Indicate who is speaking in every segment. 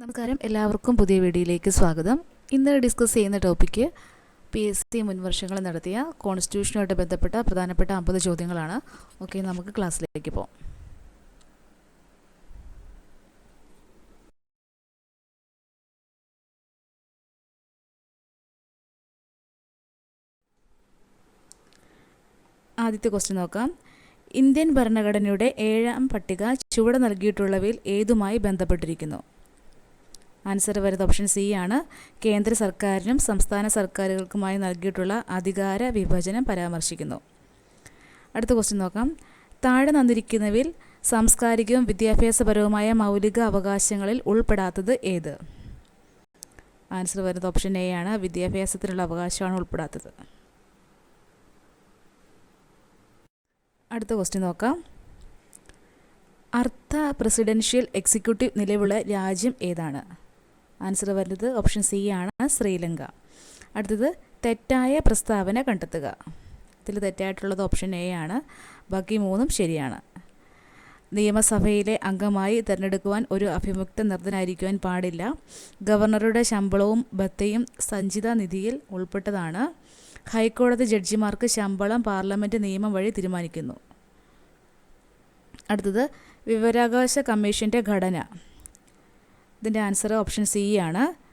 Speaker 1: നമസ്കാരം. എല്ലാവർക്കും പുതിയ വീഡിയോയിലേക്ക് സ്വാഗതം. ഇന്ന് ഡിസ്കസ് ചെയ്യുന്ന ടോപ്പിക്ക് പി എസ് സി മുൻവർഷങ്ങൾ നടത്തിയ കോൺസ്റ്റിറ്റ്യൂഷനുമായിട്ട് ബന്ധപ്പെട്ട പ്രധാനപ്പെട്ട അമ്പത് ചോദ്യങ്ങളാണ്. ഓക്കെ നമുക്ക് ക്ലാസ്സിലേക്ക് പോകാം ആദ്യത്തെ ക്വസ്റ്റ്യൻ നോക്കാം. ഇന്ത്യൻ ഭരണഘടനയുടെ ഏഴാം പട്ടിക ചുവടെ നൽകിയിട്ടുള്ളവയിൽ ഏതുമായി ബന്ധപ്പെട്ടിരിക്കുന്നു? ആൻസർ വരുന്നത് ഓപ്ഷൻ സി ആണ്. കേന്ദ്ര സർക്കാരിനും സംസ്ഥാന സർക്കാരുകൾക്കുമായി നൽകിയിട്ടുള്ള അധികാര വിഭജനം പരാമർശിക്കുന്നു. അടുത്ത ക്വസ്റ്റ്യൻ നോക്കാം. താഴെ തന്നിരിക്കുന്നവയിൽ സാംസ്കാരികവും വിദ്യാഭ്യാസപരവുമായ മൗലിക അവകാശങ്ങളിൽ ഉൾപ്പെടാത്തത് ഏത്? ആൻസർ വരുന്നത് ഓപ്ഷൻ എ ആണ്. വിദ്യാഭ്യാസത്തിനുള്ള അവകാശമാണ് ഉൾപ്പെടാത്തത്. അടുത്ത ക്വസ്റ്റ്യൻ നോക്കാം. അർത്ഥ പ്രസിഡൻഷ്യൽ എക്സിക്യൂട്ടീവ് നിലവിലുള്ള രാജ്യം ഏതാണ്? ആൻസർ വരുന്നത് ഓപ്ഷൻ സി ആണ്. ശ്രീലങ്ക. അടുത്തത് തെറ്റായ പ്രസ്താവന കണ്ടെത്തുക. ഇതിൽ തെറ്റായിട്ടുള്ളത് ഓപ്ഷൻ എ ആണ്. ബാക്കി മൂന്നും ശരിയാണ്. നിയമസഭയിലെ അംഗമായി തിരഞ്ഞെടുക്കുവാൻ ഒരു അഭിമുക്ത നിർദ്ധനായിരിക്കുവാൻ പാടില്ല. ഗവർണറുടെ ശമ്പളവും ബത്തയും സഞ്ചിത നിധിയിൽ ഉൾപ്പെട്ടതാണ്. ഹൈക്കോടതി ജഡ്ജിമാർക്ക് ശമ്പളം പാർലമെന്റ് നിയമം വഴി തീരുമാനിക്കുന്നു. അടുത്തത് വിവരാവകാശ കമ്മീഷന്റെ ഘടന. ഇതിന്റെ ആൻസർ ഓപ്ഷൻ സി ആണ്.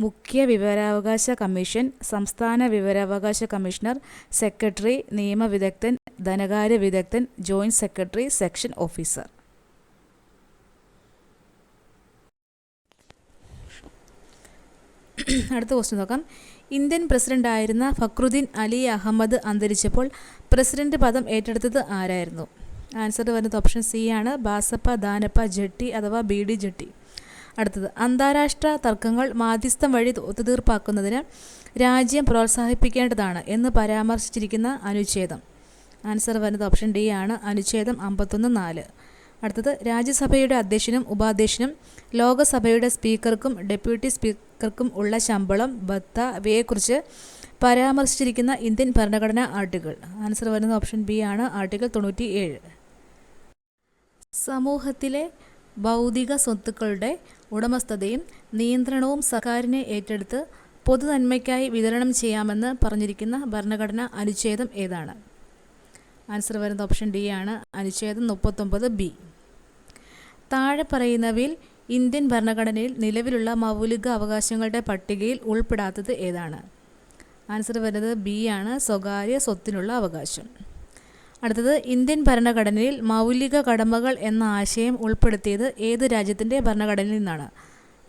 Speaker 1: മുഖ്യ വിവരാവകാശ കമ്മീഷൻ സംസ്ഥാന വിവരാവകാശ കമ്മീഷണർ സെക്രട്ടറി നിയമവിദഗ്ധൻ ധനകാര്യ വിദഗ്ധൻ ജോയിന്റ് സെക്രട്ടറി സെക്ഷൻ ഓഫീസർ. അടുത്ത ക്വസ്റ്റ്യൻ നോക്കാം. ഇന്ത്യൻ പ്രസിഡന്റായിരുന്ന ഫക്രുദ്ദീൻ അലി അഹമ്മദ് അന്തരിച്ചപ്പോൾ പ്രസിഡന്റ് പദം ഏറ്റെടുത്തത് ആരായിരുന്നു? ആൻസർ വരുന്നത് ഓപ്ഷൻ സി ആണ്. ബാസപ്പ ദാനപ്പ ജെട്ടി അഥവാ ബി ഡി ജെട്ടി. അടുത്തത്. അന്താരാഷ്ട്ര തർക്കങ്ങൾ മാധ്യസ്ഥം വഴി ഒത്തുതീർപ്പാക്കുന്നതിന് രാജ്യം പ്രോത്സാഹിപ്പിക്കേണ്ടതാണ് എന്ന് പരാമർശിച്ചിരിക്കുന്ന അനുച്ഛേദം. ആൻസർ വരുന്നത് ഓപ്ഷൻ ഡി ആണ്. അനുച്ഛേദം അമ്പത്തൊന്ന് നാല്. അടുത്തത് രാജ്യസഭയുടെ അധ്യക്ഷനും ഉപാധ്യക്ഷനും ലോകസഭയുടെ സ്പീക്കർക്കും ഡെപ്യൂട്ടി സ്പീക്കർക്കും ഉള്ള ശമ്പളം ഭത്ത ഇവയെക്കുറിച്ച് പരാമർശിച്ചിരിക്കുന്ന ഇന്ത്യൻ ഭരണഘടനാ ആർട്ടിക്കിൾ. ആൻസർ വരുന്നത് ഓപ്ഷൻ ബി ആണ്. ആർട്ടിക്കിൾ തൊണ്ണൂറ്റി ഏഴ് സമൂഹത്തിലെ ഭൗതിക സ്വത്തുക്കളുടെ ഉടമസ്ഥതയും നിയന്ത്രണവും സർക്കാരിനെ ഏറ്റെടുത്ത് പൊതുനന്മയ്ക്കായി വിതരണം ചെയ്യാമെന്ന് പറഞ്ഞിരിക്കുന്ന ഭരണഘടന അനുച്ഛേദം ഏതാണ്? ആൻസർ വരുന്നത് ഓപ്ഷൻ ഡി ആണ്. അനുച്ഛേദം മുപ്പത്തൊമ്പത് ബി താഴെ പറയുന്നവയിൽ ഇന്ത്യൻ ഭരണഘടനയിൽ നിലവിലുള്ള മൗലിക അവകാശങ്ങളുടെ പട്ടികയിൽ ഉൾപ്പെടാത്തത് ഏതാണ്? ആൻസർ വരുന്നത് ബി ആണ്. സ്വകാര്യ സ്വത്തിനുള്ള അവകാശം. അടുത്തത് ഇന്ത്യൻ ഭരണഘടനയിൽ മൗലിക കടമകൾ എന്ന ആശയം ഉൾപ്പെടുത്തിയത് ഏത് രാജ്യത്തിന്റെ ഭരണഘടനയിൽ നിന്നാണ്?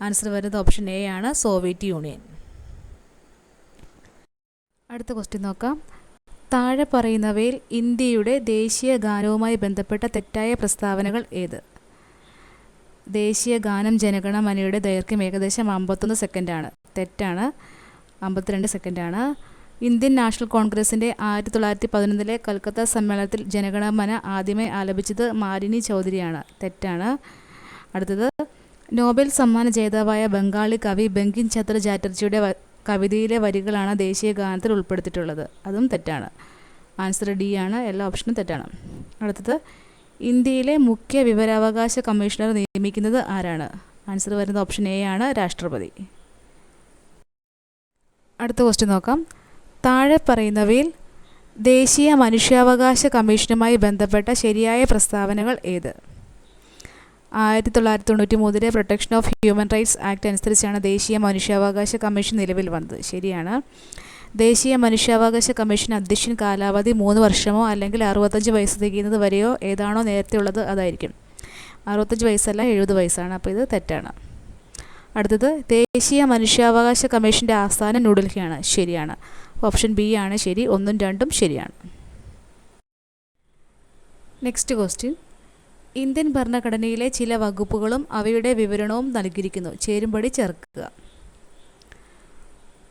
Speaker 1: ആൻസർ വരുന്നത് ഓപ്ഷൻ എ ആണ് സോവിയറ്റ് യൂണിയൻ അടുത്ത ക്വസ്റ്റ്യൻ നോക്കാം. താഴെ പറയുന്നവയിൽ ഇന്ത്യയുടെ ദേശീയ ഗാനവുമായി ബന്ധപ്പെട്ട തെറ്റായ പ്രസ്താവനകൾ ഏത്? ദേശീയ ഗാനം ജനഗണമനയുടെ ദൈർഘ്യം ഏകദേശം അമ്പത്തൊന്ന് സെക്കൻഡാണ് തെറ്റാണ് അമ്പത്തിരണ്ട് സെക്കൻഡാണ് ഇന്ത്യൻ നാഷണൽ കോൺഗ്രസിന്റെ ആയിരത്തി തൊള്ളായിരത്തി പതിനൊന്നിലെ കൽക്കത്ത സമ്മേളനത്തിൽ ജനഗണമന ആദ്യമേ ആലപിച്ചത് മാലിനി ചൗധരിയാണ്. തെറ്റാണ്. അടുത്തത് നോബൽ സമ്മാന ജേതാവായ ബംഗാളി കവി ബങ്കിം ചന്ദ്ര ചാറ്റർജിയുടെ കവിതയിലെ വരികളാണ് ദേശീയ ഗാനത്തിൽ ഉൾപ്പെടുത്തിയിട്ടുള്ളത്. അതും തെറ്റാണ്. ആൻസർ ഡി ആണ്. എല്ലാ ഓപ്ഷനും തെറ്റാണ്. അടുത്തത് ഇന്ത്യയിലെ മുഖ്യ വിവരാവകാശ കമ്മീഷണർ നിയമിക്കുന്നത് ആരാണ്? ആൻസർ വരുന്നത് ഓപ്ഷൻ എ ആണ് രാഷ്ട്രപതി. അടുത്ത ക്വസ്റ്റ്യൻ നോക്കാം. താഴെ പറയുന്നവയിൽ ദേശീയ മനുഷ്യാവകാശ കമ്മീഷനുമായി ബന്ധപ്പെട്ട ശരിയായ പ്രസ്താവനകൾ ഏത്? ആയിരത്തി തൊള്ളായിരത്തി തൊണ്ണൂറ്റി മൂന്നിലെ protection of human rights act അനുസരിച്ചാണ് ദേശീയ മനുഷ്യാവകാശ കമ്മീഷൻ നിലവിൽ വന്നത്. ശരിയാണ്. ദേശീയ മനുഷ്യാവകാശ കമ്മീഷൻ അധ്യക്ഷൻ കാലാവധി മൂന്ന് വർഷമോ അല്ലെങ്കിൽ അറുപത്തഞ്ച് വയസ്സ് തികയുന്നത് വരെയോ ഏതാണോ നേരത്തെ ഉള്ളത് അതായിരിക്കും. അറുപത്തഞ്ച് വയസ്സല്ല എഴുപത് വയസ്സാണ്. അപ്പോൾ ഇത് തെറ്റാണ്. അടുത്തത് ദേശീയ മനുഷ്യാവകാശ കമ്മീഷന്റെ ആസ്ഥാനം ന്യൂഡൽഹിയാണ്. ശരിയാണ്. ഓപ്ഷൻ ബി ആണ് ശരി ഒന്നും രണ്ടും ശരിയാണ്. നെക്സ്റ്റ് ക്വസ്റ്റ്യൻ ഇന്ത്യൻ ഭരണഘടനയിലെ ചില വകുപ്പുകളും അവയുടെ വിവരണവും നൽകിയിരിക്കുന്നു. ചേരുംപടി ചേർക്കുക.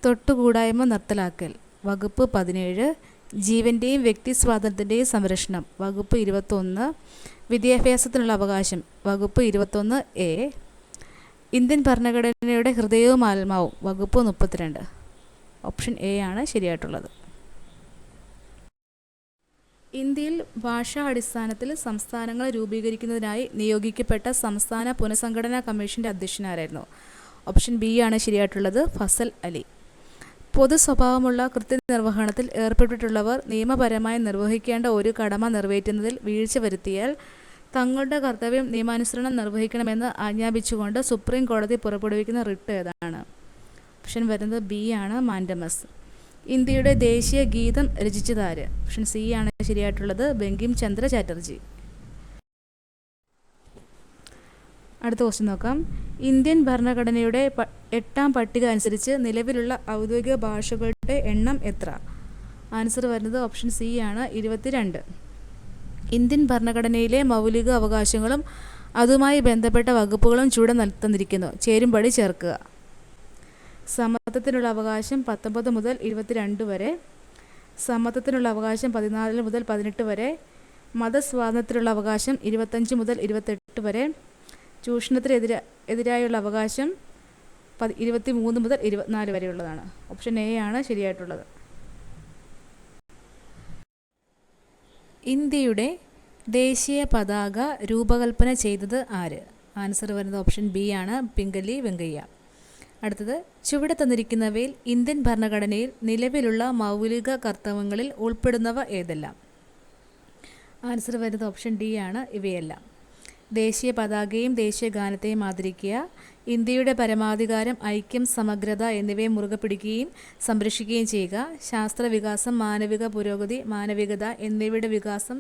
Speaker 1: തൊട്ടുകൂടായ്മ നിർത്തലാക്കൽ. വകുപ്പ് പതിനേഴ് ജീവന്റെയും വ്യക്തി സ്വാതന്ത്ര്യത്തിന്റെയും സംരക്ഷണം. വകുപ്പ് ഇരുപത്തൊന്ന് വിദ്യാഭ്യാസത്തിനുള്ള അവകാശം. വകുപ്പ് ഇരുപത്തൊന്ന് എ ഇന്ത്യൻ ഭരണഘടനയുടെ ഹൃദയവും ആത്മാവും. വകുപ്പ് മുപ്പത്തിരണ്ട്. ഓപ്ഷൻ എ ആണ് ശരിയായിട്ടുള്ളത്. ഇന്ത്യയിൽ ഭാഷാ അടിസ്ഥാനത്തിൽ സംസ്ഥാനങ്ങൾ രൂപീകരിക്കുന്നതിനായി നിയോഗിക്കപ്പെട്ട സംസ്ഥാന പുനഃസംഘടനാ കമ്മീഷന്റെ അധ്യക്ഷനാരായിരുന്നു. ഓപ്ഷൻ ബി ആണ് ശരിയായിട്ടുള്ളത് ഫസൽ അലി. പൊതു സ്വഭാവമുള്ള കൃത്യനിർവഹണത്തിൽ ഏർപ്പെട്ടിട്ടുള്ളവർ നിയമപരമായി നിർവഹിക്കേണ്ട ഒരു കടമ നിറവേറ്റുന്നതിൽ വീഴ്ച വരുത്തിയാൽ തങ്ങളുടെ കർത്തവ്യം നിയമാനുസരണം നിർവഹിക്കണമെന്ന് ആജ്ഞാപിച്ചുകൊണ്ട് സുപ്രീം കോടതി പുറപ്പെടുവിക്കുന്ന റിട്ട് ഏതാണ്? ഓപ്ഷൻ വരുന്നത് ബി ആണ് മാൻഡമസ് ഇന്ത്യയുടെ ദേശീയ ഗീതം രചിച്ചതാര് ഓപ്ഷൻ സി ആണ് ശരിയായിട്ടുള്ളത് ബങ്കിം ചന്ദ്ര ചാറ്റർജി അടുത്ത ക്വസ്റ്റ്യൻ നോക്കാം. ഇന്ത്യൻ ഭരണഘടനയുടെ എട്ടാം പട്ടിക അനുസരിച്ച് നിലവിലുള്ള ഔദ്യോഗിക ഭാഷകളുടെ എണ്ണം എത്ര? ആൻസർ വരുന്നത് ഓപ്ഷൻ സി ആണ് ഇരുപത്തിരണ്ട്. ഇന്ത്യൻ ഭരണഘടനയിലെ മൗലിക അവകാശങ്ങളും അതുമായി ബന്ധപ്പെട്ട വകുപ്പുകളും ചുവടെ തന്നിരിക്കുന്നു ചേരുംപടി ചേർക്കുക. സമത്വത്തിനുള്ള അവകാശം പത്തൊമ്പത് മുതൽ ഇരുപത്തിരണ്ട് വരെ സമത്വത്തിനുള്ള അവകാശം പതിനാല് മുതൽ പതിനെട്ട് വരെ മതസ്വാതന്ത്ര്യത്തിനുള്ള അവകാശം ഇരുപത്തഞ്ച് മുതൽ ഇരുപത്തെട്ട് വരെ ചൂഷണത്തിനെതിരെ എതിരായുള്ള അവകാശം പതി ഇരുപത്തി മൂന്ന് മുതൽ ഇരുപത്തിനാല് വരെയുള്ളതാണ്. ഓപ്ഷൻ എ ആണ് ശരിയായിട്ടുള്ളത്. ഇന്ത്യയുടെ ദേശീയ പതാക രൂപകൽപ്പന ചെയ്തത് ആര്? ആൻസർ വരുന്നത് ഓപ്ഷൻ ബി ആണ് പിങ്കലി വെങ്കയ്യ. അടുത്തത് ചുവടെ തന്നിരിക്കുന്നവയിൽ ഇന്ത്യൻ ഭരണഘടനയിൽ നിലവിലുള്ള മൗലിക കർത്തവ്യങ്ങളിൽ ഉൾപ്പെടുന്നവ ഏതെല്ലാം? ആൻസർ വരുന്നത് ഓപ്ഷൻ ഡി ആണ് ഇവയെല്ലാം. ദേശീയ പതാകയും ദേശീയ ഗാനത്തെയും ആദരിക്കുക ഇന്ത്യയുടെ പരമാധികാരം ഐക്യം സമഗ്രത എന്നിവയെ മുറുകെ പിടിക്കുകയും സംരക്ഷിക്കുകയും ചെയ്യുക ശാസ്ത്ര വികാസം മാനവിക പുരോഗതി മാനവികത എന്നിവയുടെ വികാസം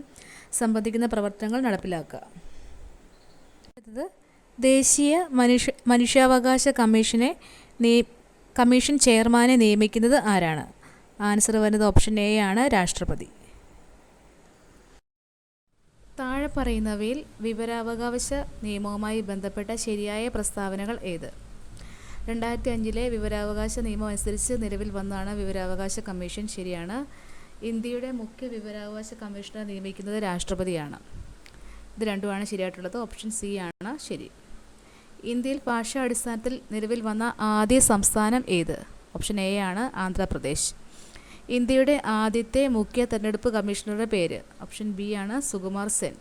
Speaker 1: സംബന്ധിക്കുന്ന പ്രവർത്തനങ്ങൾ നടപ്പിലാക്കുക. അടുത്തത് ദേശീയ മനുഷ്യ മനുഷ്യാവകാശ കമ്മീഷനെ നിയ കമ്മീഷൻ ചെയർമാനെ നിയമിക്കുന്നത് ആരാണ്? ആൻസർ വരുന്നത് ഓപ്ഷൻ എ ആണ് രാഷ്ട്രപതി. താഴെ പറയുന്നവയിൽ വിവരാവകാശ നിയമവുമായി ബന്ധപ്പെട്ട ശരിയായ പ്രസ്താവനകൾ ഏത്? രണ്ടായിരത്തി അഞ്ചിലെ വിവരാവകാശ നിയമം അനുസരിച്ച് നിലവിൽ വന്നാണ് വിവരാവകാശ കമ്മീഷൻ ശരിയാണ്. ഇന്ത്യയുടെ മുഖ്യ വിവരാവകാശ കമ്മീഷണർ നിയമിക്കുന്നത് രാഷ്ട്രപതിയാണ്. ഇത് രണ്ടുമാണ് ശരിയായിട്ടുള്ളത്. ഓപ്ഷൻ സി ആണ് ശരി. ഇന്ത്യയിൽ ഭാഷാ അടിസ്ഥാനത്തിൽ നിലവിൽ വന്ന ആദ്യ സംസ്ഥാനം ഏത്? ഓപ്ഷൻ എ ആണ് ആന്ധ്രാപ്രദേശ്. ഇന്ത്യയുടെ ആദ്യത്തെ മുഖ്യ തെരഞ്ഞെടുപ്പ് കമ്മീഷണറുടെ പേര്. ഓപ്ഷൻ ബി ആണ് സുകുമാർ സെൻ.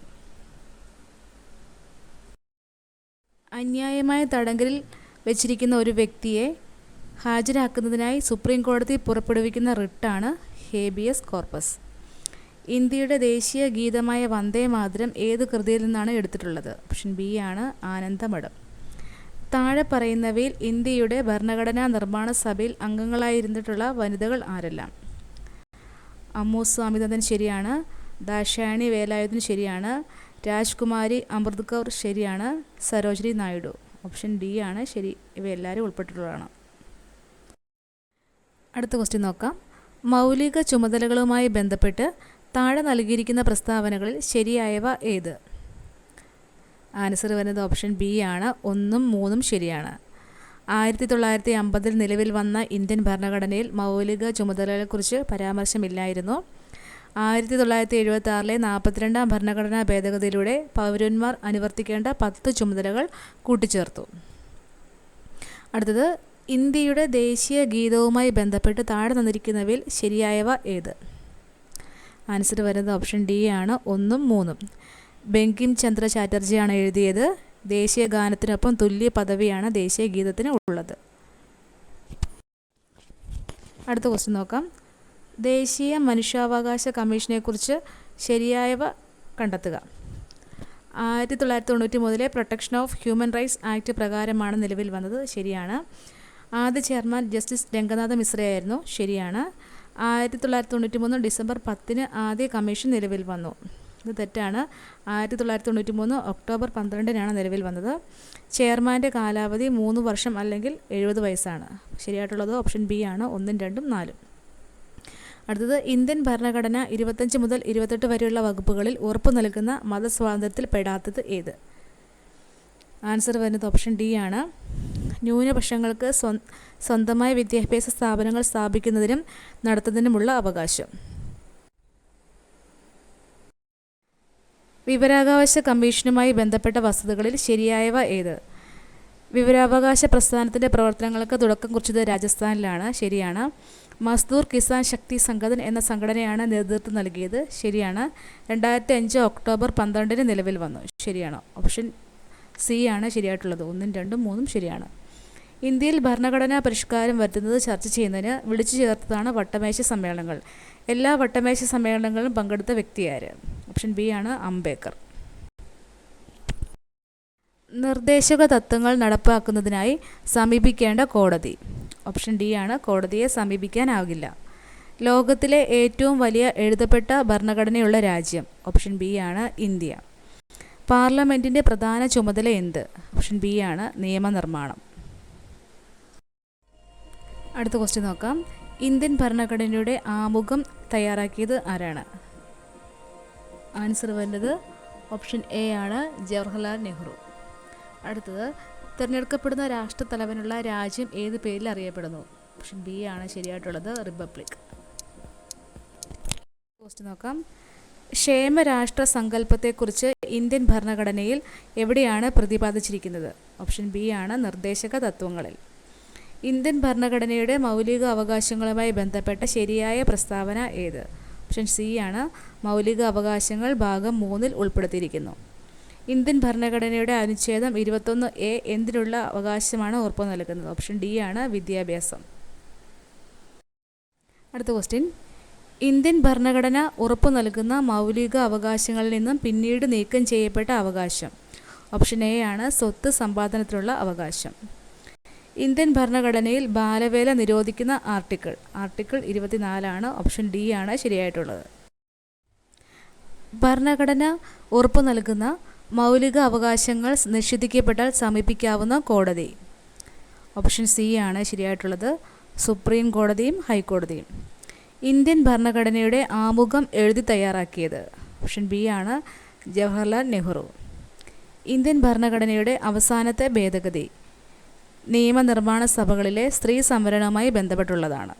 Speaker 1: അന്യായമായ തടങ്കലിൽ വെച്ചിരിക്കുന്ന ഒരു വ്യക്തിയെ ഹാജരാക്കുന്നതിനായി സുപ്രീം കോടതി പുറപ്പെടുവിക്കുന്ന റിട്ടാണ് ഹേബിയസ് കോർപ്പസ്. ഇന്ത്യയുടെ ദേശീയ ഗീതമായ വന്ദേ മാതരം ഏത് കൃതിയിൽ നിന്നാണ് എടുത്തിട്ടുള്ളത്? ഓപ്ഷൻ ബി ആണ് ആനന്ദമഠം. താഴെ പറയുന്നവയിൽ ഇന്ത്യയുടെ ഭരണഘടനാ നിർമ്മാണ സഭയിൽ അംഗങ്ങളായിരുന്നിട്ടുള്ള വനിതകൾ ആരെല്ലാം? അമ്മു സ്വാമിനാഥൻ ശരിയാണ്. ദാക്ഷായണി വേലായുധൻ ശരിയാണ്. രാജ്കുമാരി അമൃത് കൗർ ശരിയാണ്. സരോജിനി നായിഡു. ഓപ്ഷൻ ഡി ആണ്. ശരി ഇവയെല്ലാവരും ഉൾപ്പെട്ടിട്ടുള്ളതാണ്. അടുത്ത ക്വസ്റ്റ്യൻ നോക്കാം. മൗലിക ചുമതലകളുമായി ബന്ധപ്പെട്ട് താഴെ നൽകിയിരിക്കുന്ന പ്രസ്താവനകളിൽ ശരിയായവ ഏത്? ആൻസർ വരുന്നത് ഓപ്ഷൻ ബി ആണ്. ഒന്നും മൂന്നും ശരിയാണ്. ആയിരത്തി തൊള്ളായിരത്തി അമ്പതിൽ നിലവിൽ വന്ന ഇന്ത്യൻ ഭരണഘടനയിൽ മൗലിക ചുമതലകളെക്കുറിച്ച് പരാമർശമില്ലായിരുന്നു. ആയിരത്തി തൊള്ളായിരത്തി എഴുപത്തി ആറിലെ നാൽപ്പത്തിരണ്ടാം ഭരണഘടനാ ഭേദഗതിയിലൂടെ പൗരന്മാർ അനുവർത്തിക്കേണ്ട പത്ത് ചുമതലകൾ കൂട്ടിച്ചേർത്തു. അടുത്തത് ഇന്ത്യയുടെ ദേശീയ ഗീതവുമായി ബന്ധപ്പെട്ട് താഴെ തന്നിരിക്കുന്നവയിൽ ശരിയായവ ഏത്? ആൻസർ വരുന്നത് ഓപ്ഷൻ ഡി ആണ്. ഒന്നും മൂന്നും. ബങ്കിം ചന്ദ്ര ചാറ്റർജിയാണ് എഴുതിയത്. ദേശീയ ഗാനത്തിനൊപ്പം തുല്യ പദവിയാണ് ദേശീയ ഗീതത്തിന് ഉള്ളത്. അടുത്ത ക്വസ്റ്റ്യൻ നോക്കാം. ദേശീയ മനുഷ്യാവകാശ കമ്മീഷനെക്കുറിച്ച് ശരിയായവ കണ്ടെത്തുക. ആയിരത്തി തൊള്ളായിരത്തി തൊണ്ണൂറ്റി മുതലേ protection of human rights act പ്രകാരമാണ് നിലവിൽ വന്നത്. ശരിയാണ്. ആദ്യ ചെയർമാൻ ജസ്റ്റിസ് രംഗനാഥ മിശ്രയായിരുന്നു. ശരിയാണ്. ആയിരത്തി തൊള്ളായിരത്തി തൊണ്ണൂറ്റി മൂന്ന് ഡിസംബർ പത്തിന് ആദ്യ കമ്മീഷൻ നിലവിൽ വന്നു. ഇത് തെറ്റാണ്. ആയിരത്തി തൊള്ളായിരത്തി തൊണ്ണൂറ്റി മൂന്ന് ഒക്ടോബർ പന്ത്രണ്ടിനാണ് നിലവിൽ വന്നത്. ചെയർമാന്റെ കാലാവധി മൂന്ന് വർഷം അല്ലെങ്കിൽ എഴുപത് വയസ്സാണ്. ശരിയായിട്ടുള്ളത് ഓപ്ഷൻ ബി ആണ്. ഒന്നും രണ്ടും നാലും. അടുത്തത് ഇന്ത്യൻ ഭരണഘടന ഇരുപത്തഞ്ച് മുതൽ ഇരുപത്തെട്ട് വരെയുള്ള വകുപ്പുകളിൽ ഉറപ്പു നൽകുന്ന മതസ്വാതന്ത്ര്യത്തിൽ പെടാത്തത് ഏത്? ആൻസർ വരുന്നത് ഓപ്ഷൻ ഡി ആണ്. ന്യൂനപക്ഷങ്ങൾക്ക് സ്വ സ്വന്തമായ വിദ്യാഭ്യാസ സ്ഥാപനങ്ങൾ സ്ഥാപിക്കുന്നതിനും നടത്തുന്നതിനുമുള്ള അവകാശം. വിവരാവകാശ കമ്മീഷനുമായി ബന്ധപ്പെട്ട വസ്തുതകളിൽ ശരിയായവ ഏത്? വിവരാവകാശ പ്രസ്ഥാനത്തിന്റെ പ്രവർത്തനങ്ങൾക്ക് തുടക്കം കുറിച്ചത് രാജസ്ഥാനിലാണ്. ശരിയാണ്. മസ്ദൂർ കിസാൻ ശക്തി സംഘടൻ എന്ന സംഘടനയാണ് നേതൃത്വം നൽകിയത്. ശരിയാണ്. രണ്ടായിരത്തി അഞ്ച് ഒക്ടോബർ പന്ത്രണ്ടിന് നിലവിൽ വന്നു. ശരിയാണ്. ഓപ്ഷൻ സി ആണ് ശരിയായിട്ടുള്ളത്. ഒന്നും രണ്ടും മൂന്നും ശരിയാണ്. ഇന്ത്യയിൽ ഭരണഘടനാ പരിഷ്കാരം വരുത്തുന്നത് ചർച്ച ചെയ്യുന്നതിന് വിളിച്ചു ചേർത്തതാണ് വട്ടമേശ സമ്മേളനങ്ങൾ. എല്ലാ വട്ടമേശ സമ്മേളനങ്ങളിലും പങ്കെടുത്ത വ്യക്തിയാര് ഓപ്ഷൻ ബി ആണ് അംബേദ്കർ. നിർദ്ദേശക തത്വങ്ങൾ നടപ്പാക്കുന്നതിനായി സമീപിക്കേണ്ട കോടതി. ഓപ്ഷൻ ഡി ആണ് കോടതിയെ സമീപിക്കാനാവില്ല ലോകത്തിലെ ഏറ്റവും വലിയ എഴുതപ്പെട്ട ഭരണഘടനയുള്ള രാജ്യം. ഓപ്ഷൻ ബി ആണ് ഇന്ത്യ. പാർലമെന്റിന്റെ പ്രധാന ചുമതല എന്ത്? ഓപ്ഷൻ ബി ആണ് നിയമനിർമ്മാണം. അടുത്ത ക്വസ്റ്റ്യൻ നോക്കാം. ഇന്ത്യൻ ഭരണഘടനയുടെ ആമുഖം തയ്യാറാക്കിയത് ആരാണ്? ആൻസർ വരുന്നത് ഓപ്ഷൻ എ ആണ് ജവഹർലാൽ നെഹ്റു. അടുത്തത് തിരഞ്ഞെടുക്കപ്പെടുന്ന രാഷ്ട്രത്തലവനുള്ള രാജ്യം ഏത് പേരിൽ അറിയപ്പെടുന്നു? ഓപ്ഷൻ ബി ആണ് ശരിയായിട്ടുള്ളത് റിപ്പബ്ലിക്. പോസ്റ്റ് നോക്കാം. ക്ഷേമരാഷ്ട്ര സങ്കല്പത്തെക്കുറിച്ച് ഇന്ത്യൻ ഭരണഘടനയിൽ എവിടെയാണ് പ്രതിപാദിച്ചിരിക്കുന്നത്? ഓപ്ഷൻ ബി ആണ് നിർദ്ദേശക തത്വങ്ങളിൽ. ഇന്ത്യൻ ഭരണഘടനയുടെ മൗലിക അവകാശങ്ങളുമായി ബന്ധപ്പെട്ട ശരിയായ പ്രസ്താവന ഏത്? ഓപ്ഷൻ സി ആണ് മൗലിക അവകാശങ്ങൾ ഭാഗം മൂന്നിൽ ഉൾപ്പെടുത്തിയിരിക്കുന്നു. ഇന്ത്യൻ ഭരണഘടനയുടെ അനുച്ഛേദം ഇരുപത്തൊന്ന് എ എന്തിനുള്ള അവകാശമാണ് ഉറപ്പു നൽകുന്നത്? ഓപ്ഷൻ ഡി ആണ് വിദ്യാഭ്യാസം. അടുത്ത ക്വസ്റ്റ്യൻ. ഇന്ത്യൻ ഭരണഘടന ഉറപ്പു നൽകുന്ന മൗലിക അവകാശങ്ങളിൽ നിന്നും പിന്നീട് നീക്കം ചെയ്യപ്പെട്ട അവകാശം. ഓപ്ഷൻ എ ആണ് സ്വത്ത് സമ്പാദനത്തിനുള്ള അവകാശം. ഇന്ത്യൻ ഭരണഘടനയിൽ ബാലവേല നിരോധിക്കുന്ന ആർട്ടിക്കിൾ. ആർട്ടിക്കിൾ ഇരുപത്തിനാലാണ് ഓപ്ഷൻ ഡി ആണ് ശരിയായിട്ടുള്ളത്. ഭരണഘടന ഉറപ്പു നൽകുന്ന മൗലിക അവകാശങ്ങൾ നിഷേധിക്കപ്പെട്ടാൽ സമീപിക്കാവുന്ന കോടതി. ഓപ്ഷൻ സി ആണ് ശരിയായിട്ടുള്ളത് സുപ്രീം കോടതിയും ഹൈക്കോടതിയും. ഇന്ത്യൻ ഭരണഘടനയുടെ ആമുഖം എഴുതി തയ്യാറാക്കിയത്. ഓപ്ഷൻ ബി ആണ് ജവഹർലാൽ നെഹ്റു. ഇന്ത്യൻ ഭരണഘടനയുടെ അവസാനത്തെ ഭേദഗതി നിയമനിർമ്മാണ സഭകളിലെ സ്ത്രീ സംവരണവുമായി ബന്ധപ്പെട്ടുള്ളതാണ്